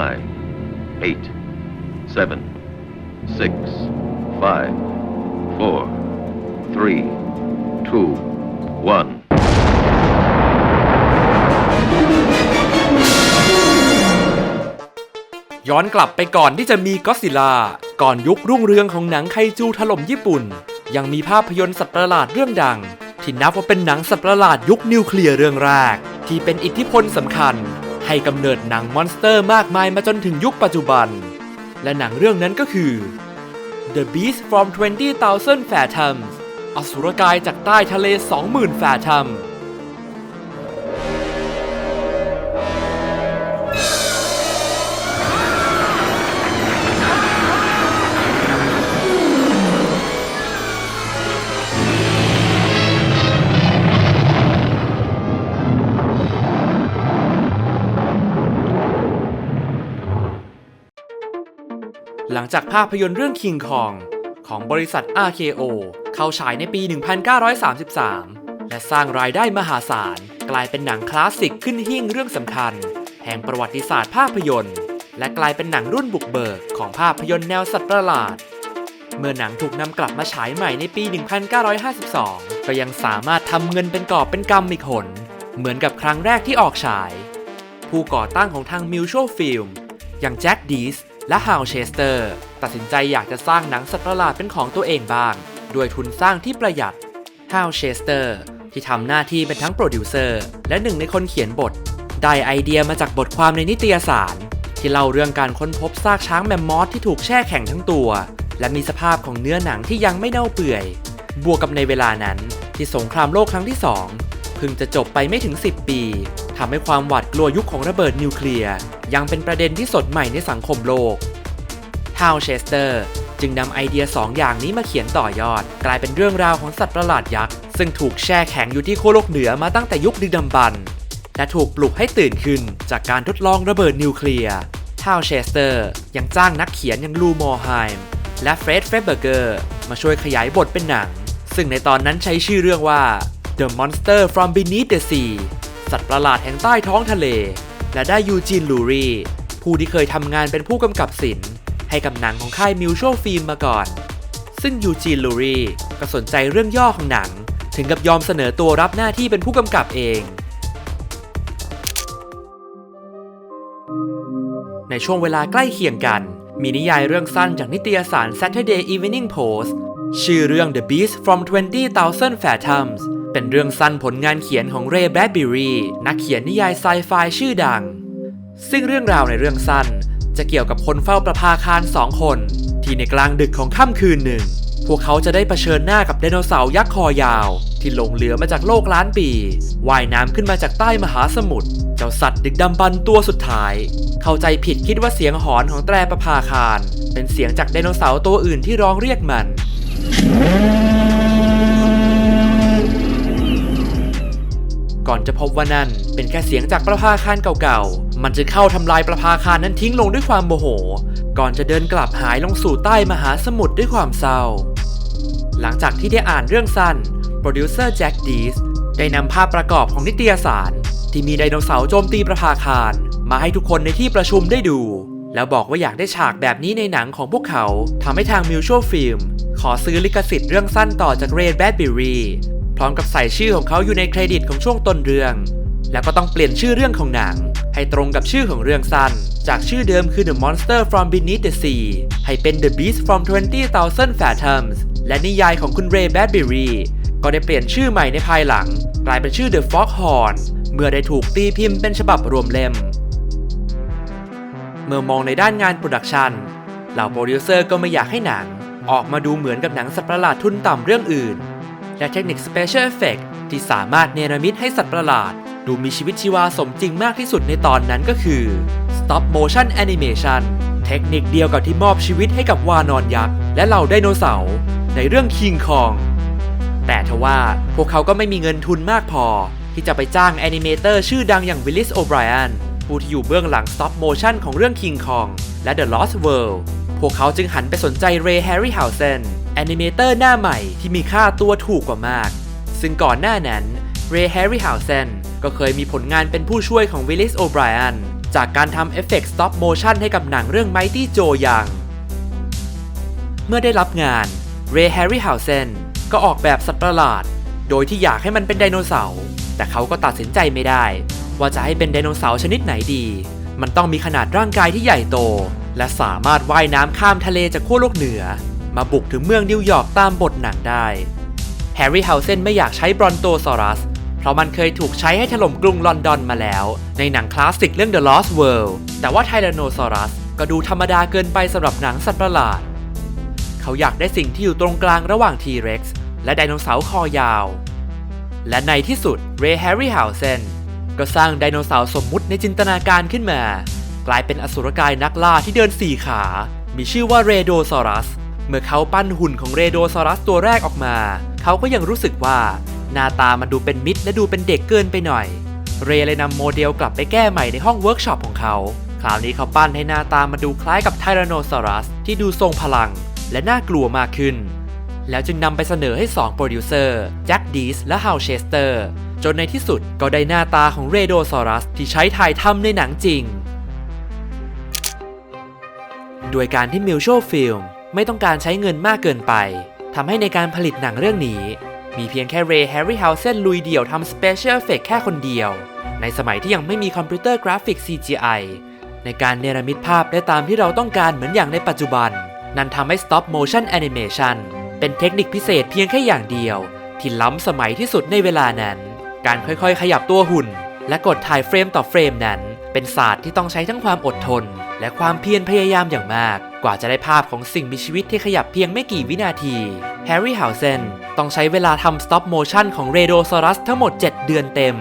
nine, eight, seven, six, five, four, three, two, one. ย้อนกลับไปก่อนที่จะมีก็อดซิลล่าก่อนยุครุ่งเรืองของหนังไคจูถล่มญี่ปุ่น ยังมีภาพยนตร์สัตว์ประหลาดเรื่องดัง ที่นับว่าเป็นหนังสัตว์ประหลาดยุคนิวเคลียร์เรื่องแรก ที่เป็นอิทธิพลสำคัญ ให้กำเนิดหนังมอนสเตอร์มากมายมาจนถึงยุคปัจจุบัน และหนังเรื่องนั้นก็คือ The Beast from 20,000 Fathoms อสุรกายจากใต้ทะเล 20,000 Fathom หลังจากภาพยนตร์เรื่อง King Kong ของบริษัท RKO เข้าฉายในปี 1933 และสร้างรายได้มหาศาล กลายเป็นหนังคลาสสิกขึ้นหิ้งเรื่องสำคัญ แห่งประวัติศาสตร์ภาพยนตร์ และกลายเป็นหนังรุ่นบุกเบิกของภาพยนตร์แนวสัตว์ประหลาด เมื่อหนังถูกนำกลับมาฉายใหม่ในปี 1952 ก็ยังสามารถทำเงินเป็นกอบเป็นกำอีกหน เหมือนกับครั้งแรกที่ออกฉาย ผู้ก่อตั้งของทาง Mutual Film อย่างแจ็คดีส และฮาวเชสเตอร์ ตัดสินใจอยากจะสร้างหนังสัตว์ประหลาดเป็นของตัวเองบ้าง ด้วยทุนสร้างที่ประหยัดฮาวเชสเตอร์ ที่ทำหน้าที่เป็นทั้งโปรดิวเซอร์ และหนึ่งในคนเขียนบท ได้ไอเดียมาจากบทความในนิตยสาร ที่เล่าเรื่องการค้นพบซากช้างแมมมอสที่ถูกแช่แข็งทั้งตัว และมีสภาพของเนื้อหนังที่ยังไม่เน่าเปื่อย บวกกับในเวลานั้น ที่สงครามโลกครั้งที่สองเพิ่งจะจบไปไม่ถึง 10 ปี ทำให้ความหวาดกลัวยุคของระเบิดนิวเคลียร์ยังเป็นประเด็นที่สดใหม่ในสังคมโลกฮาวเชสเตอร์จึงนำไอเดีย 2 อย่างนี้มาเขียนต่อยอด กลายเป็นเรื่องราวของสัตว์ประหลาดยักษ์ ซึ่งถูกแช่แข็งอยู่ที่โคโลกเหนือมาตั้งแต่ยุคดึกดำบรรพ์และถูกปลุกให้ตื่นขึ้นจากการทดลองระเบิดนิวเคลียร์ฮาวเชสเตอร์ยังจ้างนักเขียนอย่างลูมอร์ไฮม์และเฟรดเฟรเบอร์เกอร์มาช่วยขยายบทเป็นหนัง ซึ่งในตอนนั้นใช้ชื่อเรื่องว่า The Monster from Beneath the Sea สัตว์ประหลาดแห่งใต้ท้องทะเล และได้ยูจีนลูรีผู้ที่เคยทำงานเป็นผู้กำกับศิลป์ให้กับหนังของค่ายมิวช a l ฟิล์มมาก่อน ซึ่งยูจีนลูรีก็สนใจเรื่องย่อของหนัง ถึงกับยอมเสนอตัวรับหน้าที่เป็นผู้กำกับเอง ในช่วงเวลาใกล้เคียงกัน มีนิยายเรื่องสั้นจากนิตยสาร Saturday Evening Post ชื่อเรื่อง The Beast from 20,000 Fathoms เป็นเรื่องสั้นผลงานเขียนของเรย์แบดบิรีนักเขียนนิยายไซไฟชื่อดัง ซึ่งเรื่องราวในเรื่องสั้นจะเกี่ยวกับคนเฝ้าประภาคารสองคน ที่ในกลางดึกของค่ำคืนหนึ่ง พวกเขาจะได้เผชิญหน้ากับไดโนเสาร์ยักษ์คอยาว ที่หลงเหลือมาจากโลกล้านปีว่ายน้ำขึ้นมาจากใต้มหาสมุทรเจ้าสัตว์ดึกดำบรรพ์ตัวสุดท้าย เข้าใจผิดคิดว่าเสียงหอนของแตรประภาคาร เป็นเสียงจากไดโนเสาร์ตัวอื่นที่ร้องเรียกมัน ก่อนจะพบว่านั่นเป็นแค่เสียงจากประภาคารเก่าๆ มันจะเข้าทำลายประภาคารนั้นทิ้งลงด้วยความโมโห ก่อนจะเดินกลับหายลงสู่ใต้มหาสมุทรด้วยความเศร้า หลังจากที่ได้อ่านเรื่องสั้น โปรดิวเซอร์แจ็คดีสได้นำภาพประกอบของนิตยสาร ที่มีไดโนเสาร์โจมตีประภาคาร มาให้ทุกคนในที่ประชุมได้ดู แล้วบอกว่าอยากได้ฉากแบบนี้ในหนังของพวกเขาทำให้ทาง Mutual Film ขอซื้อลิขสิทธิ์เรื่องสั้นต่อจากเรย์แบดบิรี พร้อมกับใส่ชื่อของเขาอยู่ในเครดิตของช่วงต้นเรื่อง แล้วก็ต้องเปลี่ยนชื่อเรื่องของหนัง ให้ตรงกับชื่อของเรื่องสั้น จากชื่อเดิมคือ The Monster from Beneath the Sea ให้เป็น The Beast from 20,000 Fathoms และนิยายของคุณเรย์แบดบิรีก็ได้เปลี่ยนชื่อใหม่ในภายหลัง กลายเป็นชื่อ The Foghorn เมื่อได้ถูกตีพิมพ์เป็นฉบับรวมเล่ม เมื่อมองในด้านงานโปรดักชันเหล่าโปรดิวเซอร์ก็ไม่อยากให้หนัง ออกมาดูเหมือนกับหนังสัตว์ประหลาดทุนต่ำเรื่องอื่น และเทคนิค Special Effect ที่สามารถเนรมิตให้สัตว์ประหลาด ดูมีชีวิตชีวาสมจริงมากที่สุดในตอนนั้นก็คือ Stop Motion Animation เทคนิคเดียวกับที่มอบชีวิตให้กับวานอนยักษ์และเหล่าไดโนเสาร์ในเรื่อง King Kong แต่ทว่าพวกเขาก็ไม่มีเงินทุนมากพอ ที่จะไปจ้างแอนิเมเตอร์ชื่อดังอย่างวิลลิสโอไบรอันผู้ที่อยู่เบื้องหลัง Stop Motion ของเรื่อง King Kong และ The Lost World พวกเขาจึงหันไปสนใจเรย์แฮร์รี่ฮาวเซนแอนิเมเตอร์หน้าใหม่ที่มีค่าตัวถูกกว่ามาก ซึ่งก่อนหน้านั้นเรย์แฮร์รี่ฮาวเซนก็เคยมีผลงานเป็นผู้ช่วยของวิลลิสโอไบรอันจากการทำเอฟเฟกต์ stop motion ให้กับหนังเรื่อง Mighty Joe อย่าง เมื่อได้รับงานเรย์แฮร์รี่ฮาวเซนก็ออกแบบสัตว์ประหลาด โดยที่อยากให้มันเป็นไดโนเสาร์แต่เขาก็ตัดสินใจไม่ได้ ว่าจะให้เป็นไดโนเสาร์ชนิดไหนดี มันต้องมีขนาดร่างกายที่ใหญ่โต และสามารถว่ายน้ำข้ามทะเลจากขั้วโลกเหนือ มาบุกถึงเมืองนิวยอร์กตามบทหนังได้ แฮร์รี่เฮาเซนไม่อยากใช้บรอนโตซอรัส เพราะมันเคยถูกใช้ให้ถล่มกรุงลอนดอนมาแล้ว ในหนังคลาสสิกเรื่อง The Lost World แต่ว่าไทแรโนซอรัสก็ดูธรรมดาเกินไปสำหรับหนังสัตว์ประหลาด เขาอยากได้สิ่งที่อยู่ตรงกลางระหว่าง T-Rex และไดโนเสาร์คอยาว และในที่สุดเรย์แฮร์รี่เฮาเซนก็สร้างไดโนเสาร์สมมุติในจินตนาการขึ้นมา กลายเป็นอสุรกายนักล่าที่เดินสี่ขา มีชื่อว่าเรโดซอรัส เมื่อเขาปั้นหุ่นของเรโดซอรัสตัวแรกออกมา เขาก็ยังรู้สึกว่าหน้าตามันดูเป็นมิตรและดูเป็นเด็กเกินไปหน่อย เรย์เลยนำโมเดลกลับไปแก้ใหม่ในห้องเวิร์กช็อปของเขา คราวนี้เขาปั้นให้หน้าตามันดูคล้ายกับไทแรโนซอรัสที่ดูทรงพลัง และน่ากลัวมากขึ้น แล้วจึงนำไปเสนอให้ 2 โปรดิวเซอร์แจ็คดีสและฮาวเชสเตอร์จนในที่สุดก็ได้หน้าตาของเรโดซอรัสที่ใช้ถ่ายทำในหนังจริง โดยการที่มิลโชฟิล์มไม่ต้องการใช้เงินมากเกินไปทำให้ในการผลิตหนังเรื่องนี้ มีเพียงแค่เรย์แฮร์รี่เฮาเซนลุยเดี่ยวทำสเปเชียลเอฟเฟกแค่คนเดียว ในสมัยที่ยังไม่มีคอมพิวเตอร์กราฟิก CGI ในการเนรมิตภาพได้ตามที่เราต้องการเหมือนอย่างในปัจจุบัน นั่นทำให้ Stop Motion Animation เป็นเทคนิคพิเศษเพียงแค่อย่างเดียว ที่ล้ำสมัยที่สุดในเวลานั้น การค่อยๆ ขยับตัวหุ่น และกดถ่ายเฟรมต่อเฟรมนั้น เป็นศาสตร์ที่ต้องใช้ทั้งความอดทน และความเพียรพยายามอย่างมาก กว่าจะได้ภาพของสิ่งมีชีวิตที่ขยับเพียงไม่กี่วินาที แฮร์รี่ฮาวเซนต้องใช้เวลาทำ stop motion ของเรโดซอรัสทั้งหมด 7 เดือนเต็ม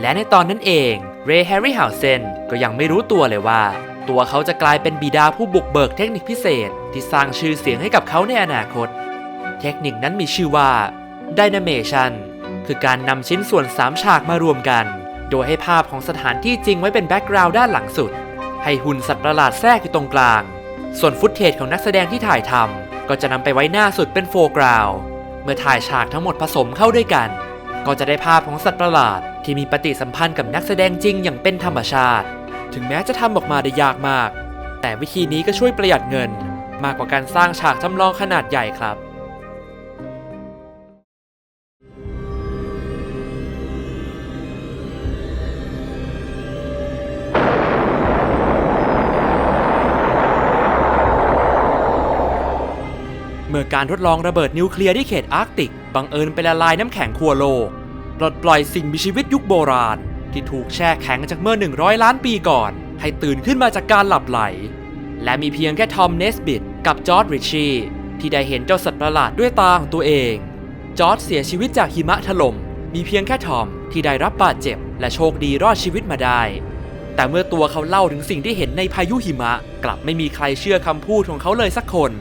และในตอนนั้นเองเรย์แฮร์รี่ฮาวเซนก็ยังไม่รู้ตัวเลยว่า ตัวเขาจะกลายเป็นบิดาผู้บุกเบิกเทคนิคพิเศษ ที่สร้างชื่อเสียงให้กับเขาในอนาคต เทคนิคนั้นมีชื่อว่า Dynamation คือการนำชิ้นส่วน 3 ฉากมารวมกัน โดยให้ภาพของสถานที่จริงไว้เป็นแบ็กกราวด์ด้านหลังสุด ให้หุ่นสัตว์ประหลาดแทรกอยู่ตรงกลาง ส่วนฟุตเทจของนักแสดงที่ถ่ายทำก็จะนำไปไว้หน้าสุดเป็นโฟกราวด์เมื่อถ่ายฉากทั้งหมดผสมเข้าด้วยกัน ก็จะได้ภาพของสัตว์ประหลาด ที่มีปฏิสัมพันธ์กับนักแสดงจริงอย่างเป็นธรรมชาติ ถึงแม้จะทำออกมาได้ยากมาก แต่วิธีนี้ก็ช่วยประหยัดเงิน มากกว่าการสร้างฉากจำลองขนาดใหญ่ครับ เมื่อการทดลองระเบิดนิวเคลียร์ที่เขตอาร์กติกบังเอิญไปละลายน้ำแข็งขั้วโลกปลดปล่อยสิ่งมีชีวิตยุคโบราณ ที่ถูกแช่แข็งจากเมื่อ 100 ล้านปีก่อน ให้ตื่นขึ้นมาจากการหลับไหล และมีเพียงแค่ทอมเนสบิทกับจอร์ดริชชีที่ได้เห็นเจ้าสัตว์ประหลาดด้วยตาของตัวเอง จอร์ดเสียชีวิตจากหิมะถล่มมีเพียงแค่ทอมที่ได้รับบาดเจ็บ และโชคดีรอดชีวิตมาได้ แต่เมื่อตัวเขาเล่าถึงสิ่งที่เห็นในพายุหิมะ กลับไม่มีใครเชื่อคำพูดของเขาเลยสักคน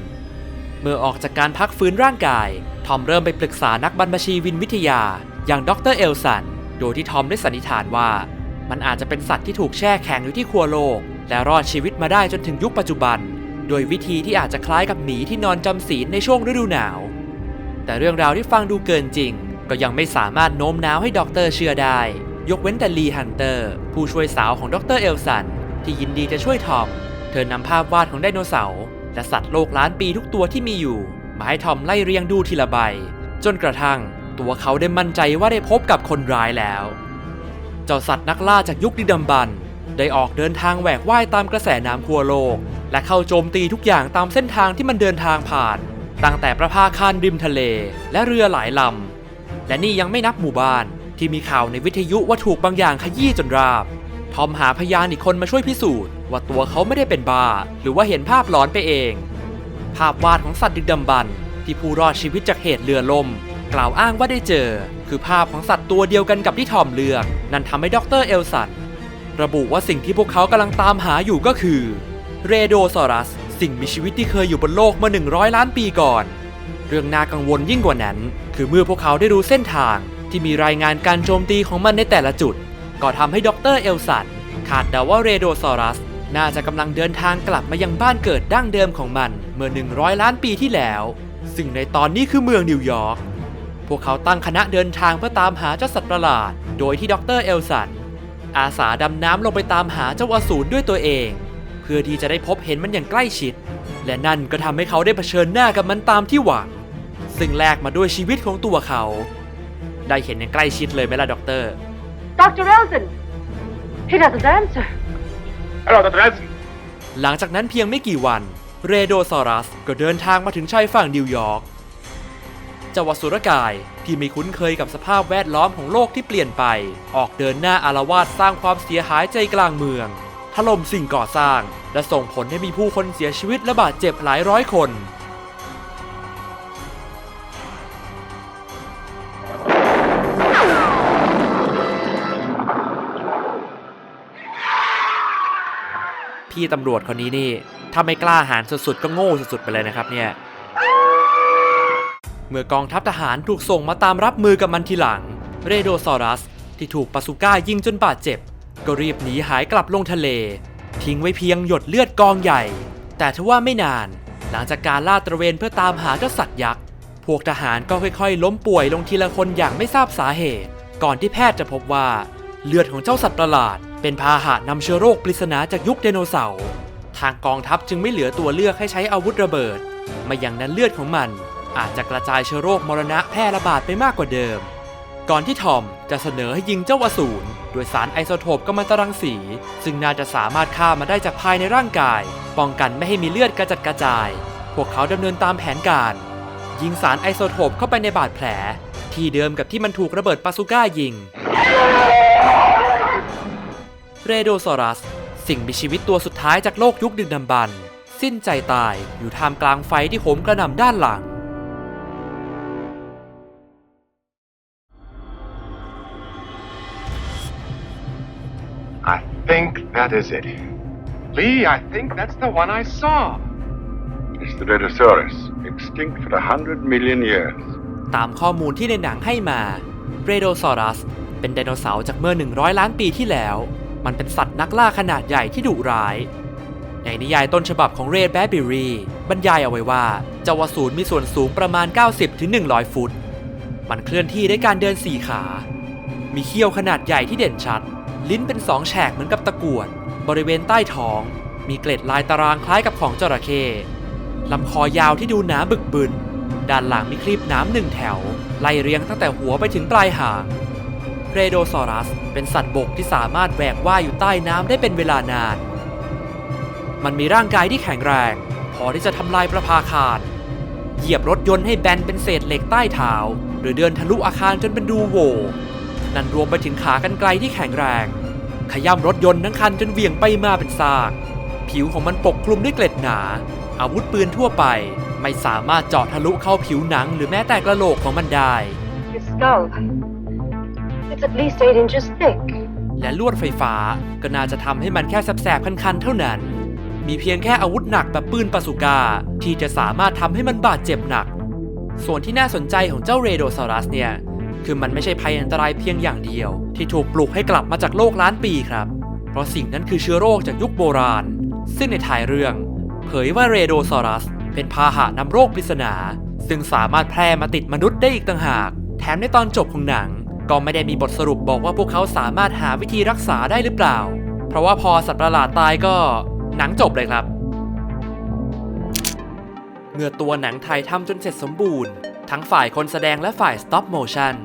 เมื่อออกจากการพักฟื้นร่างกาย ทอมเริ่มไปปรึกษานักบรรพชีวินวิทยา อย่างดรเอลสัน โดยที่ทอมได้สันนิษฐานว่า มันอาจจะเป็นสัตว์ที่ถูกแช่แข็งอยู่ที่ขัวโลก และรอดชีวิตมาได้จนถึงยุคปัจจุบัน โดยวิธีที่อาจจะคล้ายกับหมีที่นอนจำศีลในช่วงฤดูหนาว แต่เรื่องราวที่ฟังดูเกินจริง ก็ยังไม่สามารถโน้มน้าวให้ด็อกเตอร์เชื่อได้ ยกเว้นแต่ลีฮันเตอร์ ผู้ช่วยสาวของดรเอลสันที่ยินดีจะช่วยทอม เธอนำภาพวาดของไดโนเสาร์ และสัตว์โลกล้านปีทุกตัวที่มีอยู่ มาให้ทอมไล่เรียงดูทีละใบ จนกระทั่งตัวเขาได้มั่นใจว่าได้พบกับคนร้ายแล้ว เจ้าสัตว์นักล่าจากยุคดึกดำบรรพ์ได้ออกเดินทางแหวกว่ายตามกระแสน้ำขั้วโลก และเข้าโจมตีทุกอย่างตามเส้นทางที่มันเดินทางผ่าน ตั้งแต่ประภาคารริมทะเล และเรือหลายลำ และนี่ยังไม่นับหมู่บ้านที่มีข่าวในวิทยุว่าถูกบางอย่างขยี้จนราบ ทอมหาพยานอีกคนมาช่วยพิสูจน์ ว่าตัวเขาไม่ได้เป็นบ้า หรือว่าเห็นภาพหลอนไปเอง ภาพวาดของสัตว์ดึกดำบรรที่ผู้รอดชีวิตจากเหตุเรือล่ม กล่าวอ้างว่าได้เจอ คือภาพของสัตว์ตัวเดียวกันกับที่ทอมเลือก นั่นทำให้ดรเอลสันระบุว่าสิ่งที่พวกเขากำลังตามหาอยู่ก็คือเรโดซอรัส สิ่งมีชีวิตที่เคยอยู่บนโลกเมื่อ 100 ล้านปีก่อน เรื่องน่ากังวลยิ่งกว่านั้น คือเมื่อพวกเขาได้รู้เส้นทางที่มีรายงานการโจมตีของมันในแต่ละจุด ก็ทำให้ดรเอลสันคาดเดาว่าเรโดซอรัส น่าจะกำลังเดินทางกลับมายังบ้านเกิดดั้งเดิมของมันเมื่อ 100 ล้านปีที่แล้ว ซึ่งในตอนนี้คือเมืองนิวยอร์ก พวกเขาตั้งคณะเดินทางเพื่อตามหาเจ้าสัตว์ประหลาด โดยที่ดรเอลสัน อาสาดำน้ำลงไปตามหาเจ้าอสูรด้วยตัวเอง เพื่อที่จะได้พบเห็นมันอย่างใกล้ชิด และนั่นก็ทำให้เขาได้เผชิญหน้ากับมันตามที่หวัง ซึ่งแลกมาด้วยชีวิตของตัวเขา ได้เห็นอย่างใกล้ชิดเลยไหมล่ะด็อกเตอร์ Dr. Elton! He doesn't answer. Hello, Dr. Elson. หลังจากนั้นเพียงไม่กี่วัน เรโดซอรัสก็เดินทางมาถึงชายฝั่งนิวยอร์กเจ้าวัสุรกายที่ไม่คุ้นเคยกับสภาพแวดล้อมของโลกที่เปลี่ยนไป ออกเดินหน้าอารวาสสร้างความเสียหายใจกลางเมืองถล่มสิ่งก่อสร้าง และส่งผลให้มีผู้คนเสียชีวิตและบาดเจ็บหลายร้อยคน พี่ตำรวจคนนี้นี่ถ้าไม่กล้าหาญสุดๆ ก็โง่สุดๆไปเลยนะครับเนี่ย เมื่อกองทัพทหารถูกส่งมาตามรับมือกับมันทีหลัง เรโดซอรัส ที่ถูกปาซูก้ายิงจนบาดเจ็บ ก็รีบหนีหายกลับลงทะเล ทิ้งไว้เพียงหยดเลือดกองใหญ่ แต่ทว่าไม่นาน หลังจากการล่าตระเวนเพื่อตามหาเจ้าสัตว์ยักษ์ พวกทหารก็ค่อยๆ ล้มป่วยลงทีละคนอย่างไม่ทราบสาเหตุ ก่อนที่แพทย์จะพบว่า เลือดของเจ้าสัตว์ประหลาด เป็นพาหะนำเชื้อโรคปริศนาจากยุคไดโนเสาร์ทางกองทัพจึงไม่เหลือตัวเลือกให้ใช้อาวุธระเบิด ไม่อย่างนั้นเลือดของมัน อาจจะกระจายเชื้อโรคมรณะแพร่ระบาดไปมากกว่าเดิม ก่อนที่ทอมจะเสนอให้ยิงเจ้าอสูรด้วยสารไอโซโทปกัมมันตรังสี ซึ่งน่าจะสามารถฆ่ามาได้จากภายในร่างกาย ป้องกันไม่ให้มีเลือดกระจัดกระจาย พวกเขาดำเนินตามแผนการ ยิงสารไอโซโทปเข้าไปในบาดแผล ที่เดิมกับที่มันถูกระเบิดปาซูก้ายิง เรโดซอรัส สิ่งมีชีวิตตัวสุดท้ายจากโลกยุคดึกดำบรรพ์สิ้นใจตายอยู่ท่ามกลางไฟที่โหมกระหน่ำด้านหลัง I think that is it. Lee, I think that's the one I saw. It's the Redosaurus, extinct for a hundred million years. ตามข้อมูลที่ในหนังให้มา เรโดซอรัส เป็นไดโนเสาร์จากเมื่อ 100 ล้านปีที่แล้ว มันเป็นสัตว์นักล่าขนาดใหญ่ที่ดุร้าย ในนิยายต้นฉบับของเรย์แบดบิรีบรรยายเอาไว้ว่าเจ้าวสูรมีส่วนสูงประมาณ 90-100 ฟุต มันเคลื่อนที่ด้วยการเดินสี่ขา มีเขี้ยวขนาดใหญ่ที่เด่นชัด ลิ้นเป็นสองแฉกเหมือนกับตะกรวด บริเวณใต้ท้อง มีเกล็ดลายตารางคล้ายกับของจระเข้ลำคอยาวที่ดูหนาบึกบึน ด้านหลังมีคลีบหน้ำหนึ่งแถว ไล่เรียงตั้งแต่หัวไปถึงปลายหาง เรโดซอรัส เป็นสัตว์บกที่สามารถแหวกว่ายอยู่ใต้น้ำได้เป็นเวลานาน มันมีร่างกายที่แข็งแรง พอที่จะทำลายประภาคาร เหยียบรถยนต์ให้แบนเป็นเศษเหล็กใต้เท้า หรือเดินทะลุอาคารจนเป็นรูโหว่นั่นรวมไปถึงขากันไกลที่แข็งแรง ขย้ำรถยนต์ทั้งคันจนเหวี่ยงไปมาเป็นซาก ผิวของมันปกคลุมด้วยเกล็ดหนา อาวุธปืนทั่วไป ไม่สามารถเจาะทะลุเข้าผิวหนัง หรือแม้แต่กระโหลกของมันได้ skull. It's at least eight inches thick. และลวดไฟฟ้าก็น่าจะทำให้มันแค่แสบๆคันๆเท่านั้น มีเพียงแค่อาวุธหนักแบบปืนปาสุกา ที่จะสามารถทำให้มันบาดเจ็บหนัก ส่วนที่น่าสนใจของเจ้าเรโดซอรัสเนี่ย คือมันไม่ใช่ภัยอันตรายเพียงอย่างเดียว ที่ถูกปลุกให้กลับมาจากโลกล้านปีครับ เพราะสิ่งนั้นคือเชื้อโรคจากยุคโบราณ ซึ่งในท้ายเรื่อง เผยว่าเรโดซอรัส เป็นพาหะนำโรคปริศนา ซึ่งสามารถแพร่มาติดมนุษย์ได้อีกต่างหาก แถมในตอนจบของหนัง ก็ไม่ได้มีบทสรุปบอกว่าพวกเขาสามารถหาวิธีรักษาได้หรือเปล่า เพราะว่าพอสัตว์ประหลาดตายก็หนังจบเลยครับ เมื่อตัวหนังไทยทำจนเสร็จสมบูรณ์ ทั้งฝ่ายคนแสดงและฝ่าย stop motion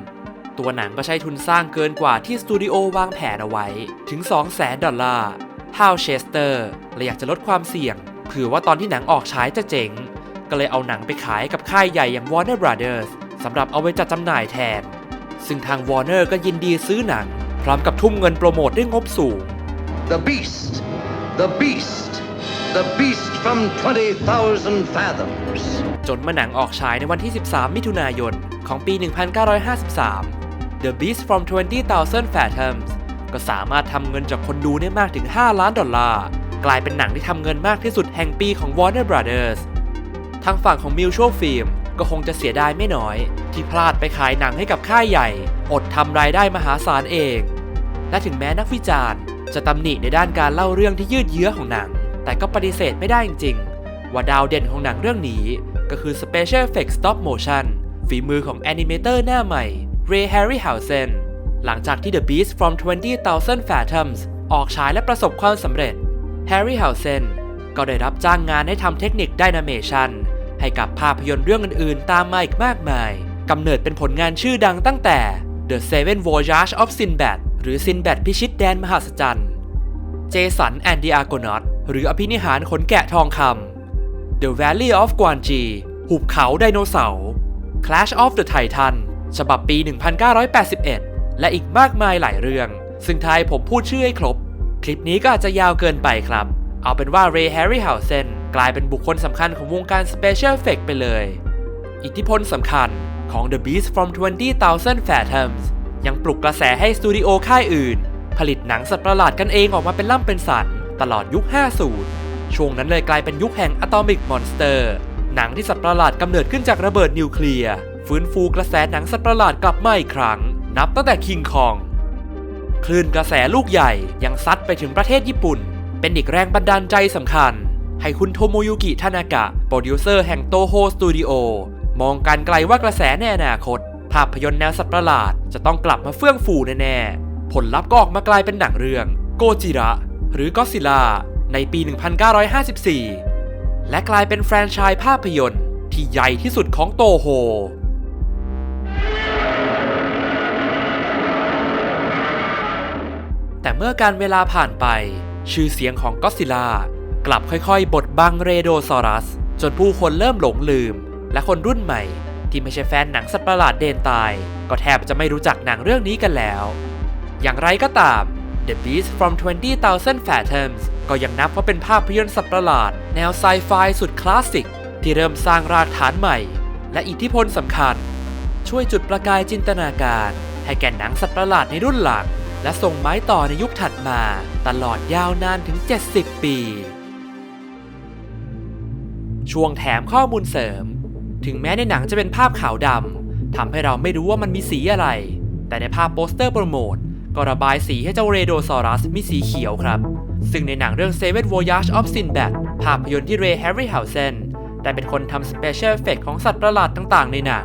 ตัวหนังก็ใช้ทุนสร้างเกินกว่าที่สตูดิโอวางแผนเอาไว้ถึง 2 0 0แสนดอลลาร์ฮาวเชสเตอร์เลยอยากจะลดความเสี่ยงเผื่อว่าตอนที่หนังออกฉายจะเจ๋ง ก็เลยเอาหนังไปขายกับค่ายใหญ่อย่าง Warner Brothers สำหรับเอาไว้จัดจำหน่ายแทน ซึ่งทาง Warner ก็ยินดีซื้อหนัง พร้อมกับทุ่มเงินโปรโมทด้วยงบสูง The beast, the beast, the beast from 20,000 fathoms. จนเมื่อหนังออกฉายในวันที่ 13 มิถุนายน ของปี 1953 The Beast from 20,000 Fathoms ก็สามารถทำเงินจากคนดูได้มากถึง 5 ล้านดอลลาร์ กลายเป็นหนังที่ทำเงินมากที่สุดแห่งปีของ Warner Brothers ทางฝั่งของ Mutual Film ก็คงจะเสียดายไม่น้อย ที่พลาดไปขายหนังให้กับค่ายใหญ่ อดทำรายได้มหาศาลเอง และถึงแม้นักวิจารณ์จะตำหนิในด้านการเล่าเรื่องที่ยืดเยื้อของหนัง แต่ก็ปฏิเสธไม่ได้จริงๆ ว่าดาวเด่นของหนังเรื่องนี้ ก็คือ Special Effects Stop Motion ฝีมือของแอนิเมเตอร์หน้าใหม่ Ray Harryhausen หลังจากที่ The Beast from 20,000 Fathoms ออกฉายและประสบความสำเร็จ Harry h o u s e n ก็ได้รับจ้างงานให้ทำเทคนิค Dynamation ให้กับภาพยนตร์เรื่องอื่นๆ ตามมาอีกมากมายกำเนิดเป็นผลงานชื่อดังตั้งแต่ The Seven Voyages of Sinbad หรือ Sinbad พิชิตแดนมหัศจรรย์เจสันแอนดิอาโกนอตหรืออภินิหารขนแกะทองคำ The Valley of Guanji หุบเขาไดโนเสาร์ Clash of the Titan ฉบับปี 1981 และอีกมากมายหลายเรื่อง ซึ่งท้ายผมพูดชื่อให้ครบ คลิปนี้ก็อาจจะยาวเกินไปครับ เอาเป็นว่า Ray Harryhausen กลายเป็นบุคคลสำคัญของวงการ Special Effect ไปเลย อิทธิพลสำคัญของ The Beast from 20,000 Fathoms ยังปลุกกระแสให้สตูดิโอค่ายอื่น ผลิตหนังสัตว์ประหลาดกันเองออกมาเป็นล่ำเป็นสันตลอดยุค 50 ช่วงนั้นเลยกลายเป็นยุคแห่ง Atomic Monster หนังที่สัตว์ประหลาดกำเนิดขึ้นจากระเบิดนิวเคลียร์ฟื้นฟูกระแสหนังสัตว์ประหลาดกลับมาอีกครั้ง นับตั้งแต่คิงคองคลื่นกระแสลูกใหญ่ยังซัดไปถึงประเทศญี่ปุ่น เป็นอีกแรงบันดาลใจสำคัญ ให้คุณโทโมยุกิทานากะ โปรดิวเซอร์แห่งโตโฮสตูดิโอมองการไกลว่ากระแสในอนาคต ภาพยนตร์แนวสัตว์ประหลาด จะต้องกลับมาเฟื่องฟูแน่ๆ ผลลัพธ์ก็ออกมากลายเป็นหนังเรื่อง โกจิระ หรือก็ซิล่าในปี 1954 และกลายเป็นแฟรนไชส์ภาพยนตร์ ที่ใหญ่ที่สุดของโตโฮแต่เมื่อการเวลาผ่านไป ชื่อเสียงของก็อดซิลล่า กลับค่อยๆ บดบังเรโดซอรัส จนผู้คนเริ่มหลงลืม และคนรุ่นใหม่ ที่ไม่ใช่แฟนหนังสัตว์ประหลาดเดนตาย ก็แทบจะไม่รู้จักหนังเรื่องนี้กันแล้ว อย่างไรก็ตาม The Beast from 20,000 Fathoms ก็ยังนับว่าเป็นภาพยนตร์สัตว์ประหลาด แนวไซไฟสุดคลาสสิก ที่เริ่มสร้างรากฐานใหม่ และอิทธิพลสำคัญ ช่วยจุดประกายจินตนาการ ให้แก่หนังสัตว์ประหลาดในรุ่นหลังและส่งไม้ต่อในยุคถัดมา ตลอดยาวนานถึง 70 ปี ช่วงแถมข้อมูลเสริม ถึงแม้ในหนังจะเป็นภาพขาวดำทำให้เราไม่รู้ว่ามันมีสีอะไร แต่ในภาพโปสเตอร์โปรโมทก็ระบายสีให้เจ้าเรโดซอรัสมีสีเขียวครับ ซึ่งในหนังเรื่อง Seven Voyage of Sinbad ภาพยนตร์ที่เรย์แฮร์รี่เฮาเซนได้เป็นคนทำสเปเชียลเอฟเฟกของสัตว์ประหลาดต่างๆ ในหนัง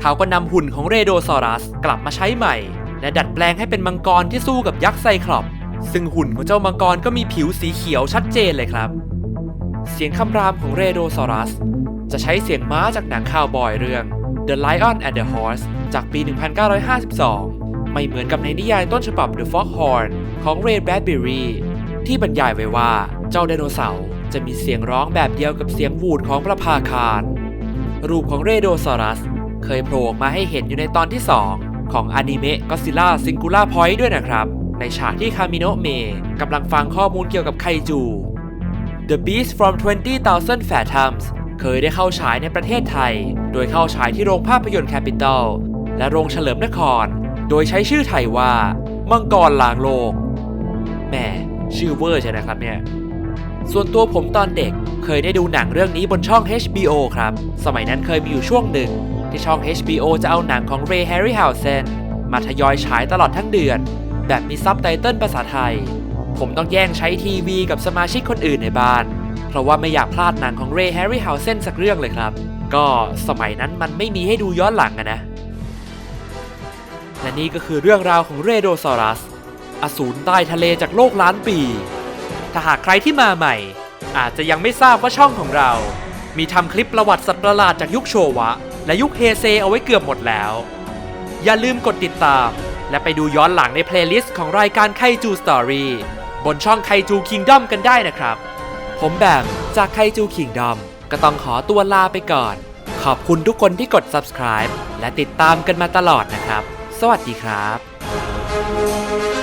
เขาก็นำหุ่นของเรโดซอรัสกลับมาใช้ใหม่ และดัดแปลงให้เป็นมังกรที่สู้กับยักษ์ไซคลอป ซึ่งหุ่นของเจ้ามังกรก็มีผิวสีเขียวชัดเจนเลยครับ เสียงคำรามของเรโดซอรัส จะใช้เสียงม้าจากหนังข่าวบอยเรื่อง The Lion and the Horse จากปี 1952 ไม่เหมือนกับในนิยายต้นฉบับ The Foghorn ของ Ray Bradbury ที่บรรยายไว้ว่าเจ้าไดโนเสาร์จะมีเสียงร้องแบบเดียวกับเสียงวูดของประภาคาร รูปของเรโดซอรัส เคยโผล่มาให้เห็นอยู่ในตอนที่ 2 ของอนิเมะก็ซิล่าซิงคูล่าพอยต์ด้วยนะครับ ในฉากที่คามิโนะเมกำลังฟังข้อมูลเกี่ยวกับไคจู The Beast from 20,000 Fathoms เคยได้เข้าฉายในประเทศไทย โดยเข้าฉายที่โรงภาพยนตร์แคปิตอลและโรงเฉลิมนคร โดยใช้ชื่อไทยว่า มังกรลางโลกแหมชื่อเวอร์ใช่นะครับเนี่ย ส่วนตัวผมตอนเด็กเคยได้ดูหนังเรื่องนี้บนช่อง HBO ครับ สมัยนั้นเคยมีอยู่ช่วงหนึ่ง ที่ช่อง HBO จะเอาหนังของ Ray Harryhausen มาทยอยฉายตลอดทั้งเดือน แบบมีซับไตเติลภาษาไทย ผมต้องแย่งใช้ทีวีกับสมาชิกคนอื่นในบ้าน เพราะว่าไม่อยากพลาดหนังของ Ray Harryhausen สักเรื่องเลยครับ ก็สมัยนั้นมันไม่มีให้ดูย้อนหลังอะนะ และนี่ก็คือเรื่องราวของเรโดซอรัส อสูรใต้ทะเลจากโลกล้านปี ถ้าหากใครที่มาใหม่ อาจจะยังไม่ทราบว่าช่องของเรา มีทำคลิปประวัติสัตว์ประหลาดจากยุคโชวะ และยุคเฮเซเอาไว้เกือบหมดแล้ว อย่าลืมกดติดตามและไปดูย้อนหลังในเพลย์ลิสต์ของรายการไคจูสตอรี่ บนช่องไคจูคิงดอมกันได้นะครับ ผมแบมจากไคจูคิงดอมก็ต้องขอตัวลาไปก่อน ขอบคุณทุกคนที่กด subscribe และติดตามกันมาตลอดนะครับ สวัสดีครับ